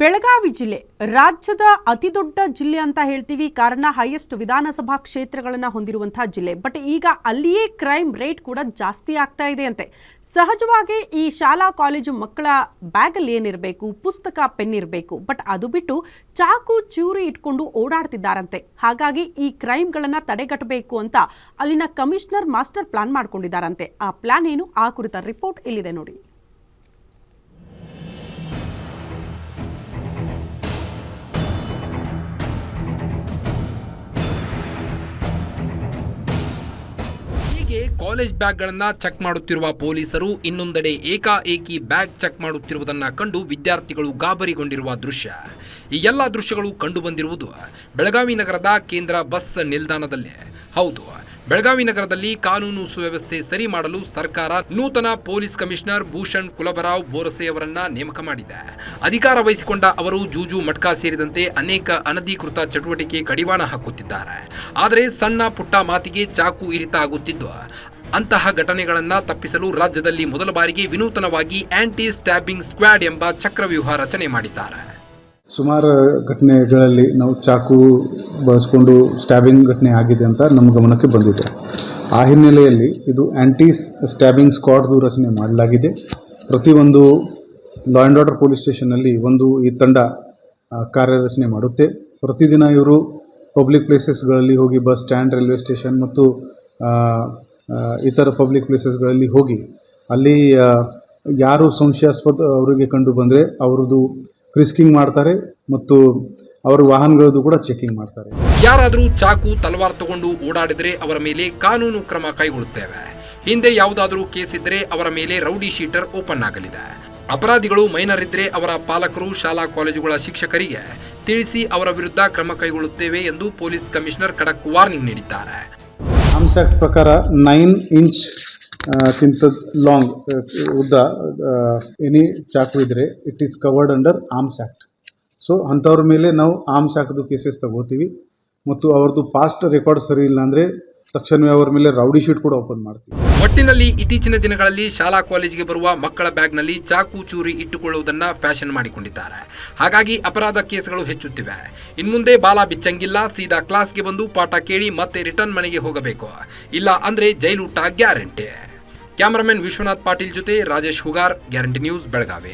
ಬೆಳಗಾವಿ ಜಿಲ್ಲೆ, ರಾಜ್ಯದ ಅತಿದೊಡ್ಡ ಜಿಲ್ಲೆ ಅಂತ ಹೇಳ್ತೀವಿ. ಕಾರಣ ಹೈಯೆಸ್ಟ್ ವಿಧಾನಸಭಾ ಕ್ಷೇತ್ರಗಳನ್ನು ಹೊಂದಿರುವಂತಹ ಜಿಲ್ಲೆ. ಬಟ್ ಈಗ ಅಲ್ಲಿಯೇ ಕ್ರೈಮ್ ರೇಟ್ ಕೂಡ ಜಾಸ್ತಿ ಆಗ್ತಾ ಇದೆ ಅಂತೆ. ಸಹಜವಾಗಿ ಈ ಶಾಲಾ ಕಾಲೇಜು ಮಕ್ಕಳ ಬ್ಯಾಗಲ್ಲಿ ಏನಿರಬೇಕು, ಪುಸ್ತಕ, ಪೆನ್ ಇರಬೇಕು. ಬಟ್ ಅದು ಬಿಟ್ಟು ಚಾಕು, ಚೂರಿ ಇಟ್ಕೊಂಡು ಓಡಾಡ್ತಿದ್ದಾರಂತೆ. ಹಾಗಾಗಿ ಈ ಕ್ರೈಮ್ಗಳನ್ನು ತಡೆಗಟ್ಟಬೇಕು ಅಂತ ಅಲ್ಲಿನ ಕಮಿಷನರ್ ಮಾಸ್ಟರ್ ಪ್ಲಾನ್ ಮಾಡ್ಕೊಂಡಿದ್ದಾರಂತೆ. ಆ ಪ್ಲಾನ್ ಏನು? ಆ ಕುರಿತ ರಿಪೋರ್ಟ್ ಇಲ್ಲಿದೆ ನೋಡಿ. ಹೀಗೆ ಕಾಲೇಜ್ ಬ್ಯಾಗ್ಗಳನ್ನ ಚೆಕ್ ಮಾಡುತ್ತಿರುವ ಪೊಲೀಸರು ಇನ್ನೊಂದೆಡೆ ಏಕಾಏಕಿ ಬ್ಯಾಗ್ ಚೆಕ್ ಮಾಡುತ್ತಿರುವುದನ್ನು ಕಂಡು ವಿದ್ಯಾರ್ಥಿಗಳು ಗಾಬರಿಗೊಂಡಿರುವ ದೃಶ್ಯ. ಈ ಎಲ್ಲ ದೃಶ್ಯಗಳು ಕಂಡುಬಂದಿರುವುದು ಬೆಳಗಾವಿ ನಗರದ ಕೇಂದ್ರ ಬಸ್ ನಿಲ್ದಾಣದಲ್ಲೇ. ಹೌದು ಬೆಳಗಾವಿ ನಗರದಲ್ಲಿ ಕಾನೂನು ಸುವ್ಯವಸ್ಥೆ ಸರಿ ಮಾಡಲು ಸರ್ಕಾರ ನೂತನ ಪೊಲೀಸ್ ಕಮಿಷನರ್ ಭೂಷಣ್ ಕುಲಬರಾವ್ ಬೋರಸೆ ಅವರನ್ನ ನೇಮಕ ಮಾಡಿದೆ. ಅಧಿಕಾರ ವಹಿಸಿಕೊಂಡ ಅವರು ಜೂಜು ಮಟ್ಕಾ ಸೇರಿದಂತೆ ಅನೇಕ ಅನಧಿಕೃತ ಚಟುವಟಿಕೆ ಕಡಿವಾಣ ಹಾಕುತ್ತಿದ್ದಾರೆ. ಆದರೆ ಸಣ್ಣ ಪುಟ್ಟ ಮಾತಿಗೆ ಚಾಕು ಇರಿತ ಆಗುತ್ತಿದ್ದು, ಅಂತಹ ಘಟನೆಗಳನ್ನು ತಪ್ಪಿಸಲು ರಾಜ್ಯದಲ್ಲಿ ಮೊದಲ ಬಾರಿಗೆ ವಿನೂತನವಾಗಿ ಆಂಟಿ ಸ್ಟ್ಯಾಬಿಂಗ್ ಸ್ಕ್ವಾಡ್ ಎಂಬ ಚಕ್ರವ್ಯೂಹ ರಚನೆ ಮಾಡಿದ್ದಾರೆ. ಸುಮಾರು ಘಟನೆಗಳಲ್ಲಿ ನಾವು ಚಾಕು ಬಳಸ್ಕೊಂಡು ಸ್ಟ್ಯಾಬಿಂಗ್ ಘಟನೆ ಆಗಿದೆ ಅಂತ ನಮ್ಮ ಗಮನಕ್ಕೆ ಬಂದಿದೆ. ಆ ಹಿನ್ನೆಲೆಯಲ್ಲಿ ಇದು ಆ್ಯಂಟಿ ಸ್ಟ್ಯಾಬಿಂಗ್ ಸ್ಕ್ವಾಡ್ದು ರಚನೆ ಮಾಡಲಾಗಿದೆ. ಪ್ರತಿಯೊಂದು ಲಾ ಆ್ಯಂಡ್ ಆರ್ಡರ್ ಪೊಲೀಸ್ ಸ್ಟೇಷನ್ನಲ್ಲಿ ಒಂದು ಈ ತಂಡ ಕಾರ್ಯರಚನೆ ಮಾಡುತ್ತೆ. ಪ್ರತಿದಿನ ಇವರು ಪಬ್ಲಿಕ್ ಪ್ಲೇಸಸ್ಗಳಲ್ಲಿ ಹೋಗಿ ಬಸ್ ಸ್ಟ್ಯಾಂಡ್ ರೈಲ್ವೆ ಸ್ಟೇಷನ್ ಮತ್ತು ಇತರ ಪಬ್ಲಿಕ್ ಪ್ಲೇಸಸ್ಗಳಲ್ಲಿ ಹೋಗಿ ಅಲ್ಲಿ ಯಾರು ಸಂಶಯಾಸ್ಪದ ಅವರಿಗೆ ಕಂಡು ಬಂದರೆ ಅವ್ರದ್ದು ಫ್ರಿಸ್ಕಿಂಗ್ ಮಾಡ್ತಾರೆ ಮತ್ತು ಅವರ ವಾಹನಗಳದ್ದು ಕೂಡ ಚೆಕಿಂಗ್ ಮಾಡ್ತಾರೆ. ಯಾರಾದರೂ ಚಾಕು ತಲವಾರ್ ತಗೊಂಡು ಓಡಾಡಿದರೆ ಅವರ ಮೇಲೆ ಕಾನೂನು ಕ್ರಮ ಕೈಗೊಳ್ಳುತ್ತೇವೆ. ಹಿಂದೆ ಯಾವುದಾದರೂ ಕೇಸ್ ಇದ್ದರೆ ಅವರ ಮೇಲೆ ರೌಡಿ ಶೀಟರ್ ಓಪನ್ ಆಗಲಿದೆ. ಅಪರಾಧಿಗಳು ಮೈನರ್ ಇದ್ರೆ ಅವರ ಪಾಲಕರು ಶಾಲಾ ಕಾಲೇಜುಗಳ ಶಿಕ್ಷಕರಿಗೆ ತಿಳಿಸಿ ಅವರ ವಿರುದ್ಧ ಕ್ರಮ ಕೈಗೊಳ್ಳುತ್ತೇವೆ ಎಂದು ಪೊಲೀಸ್ ಕಮಿಷನರ್ ಖಡಕ್ ವಾರ್ನಿಂಗ್ ನೀಡಿದ್ದಾರೆ. ಅಂಶ ಪ್ರಕಾರ ನೈನ್ ಇಂಚ್ ಕಿಂತ ಲಾಂಗ್ ಉದ್ದ ಎನಿ ಚಾಕು ಇದ್ರೆ it is covered under arms act so ಅಂಥವ್ರ ಮೇಲೆ ನಾವು ಆರ್ಮ್ಸ್ ಆ್ಯಕ್ಟ್ದು ಕೇಸಸ್ ತಗೋತೀವಿ ಮತ್ತು ಅವ್ರದ್ದು ಪಾಸ್ಟ್ ರೆಕಾರ್ಡ್ ಸರಿ ಇಲ್ಲ ಅಂದರೆ ತಕ್ಷಣವೇ ಅವರ ಮೇಲೆ ರೌಡಿ ಶೀಟ್ ಕೂಡ ಓಪನ್ ಮಾಡ್ತೀವಿ ಒಟ್ಟಿನಲ್ಲಿ ಇತ್ತೀಚಿನ ದಿನಗಳಲ್ಲಿ ಶಾಲಾ ಕಾಲೇಜಿಗೆ ಬರುವ ಮಕ್ಕಳ ಬ್ಯಾಗ್ನಲ್ಲಿ ಚಾಕು ಚೂರಿ ಇಟ್ಟುಕೊಳ್ಳುವುದನ್ನು ಫ್ಯಾಷನ್ ಮಾಡಿಕೊಂಡಿದ್ದಾರೆ ಹಾಗಾಗಿ ಅಪರಾಧ ಕೇಸ್ಗಳು ಹೆಚ್ಚುತ್ತಿವೆ ಇನ್ಮುಂದೆ ಬಾಲ ಬಿಚ್ಚಂಗಿಲ್ಲ ಸೀದಾ ಕ್ಲಾಸ್ಗೆ ಬಂದು ಪಾಠ ಕೇಳಿ ಮತ್ತೆ ರಿಟರ್ನ್ ಮನೆಗೆ ಹೋಗಬೇಕು ಇಲ್ಲ ಅಂದ್ರೆ ಜೈಲೂಟ ಗ್ಯಾರಂಟಿ ಕ್ಯಾಮರಾಮನ್ ವಿಶ್ವನಾಥ್ ಪಾಟೀಲ್ ಜೊತೆ ರಾಜೇಶ್ ಹುಗಾರ್ ಗ್ಯಾರಂಟಿ ನ್ಯೂಸ್ ಬೆಳಗಾವಿ.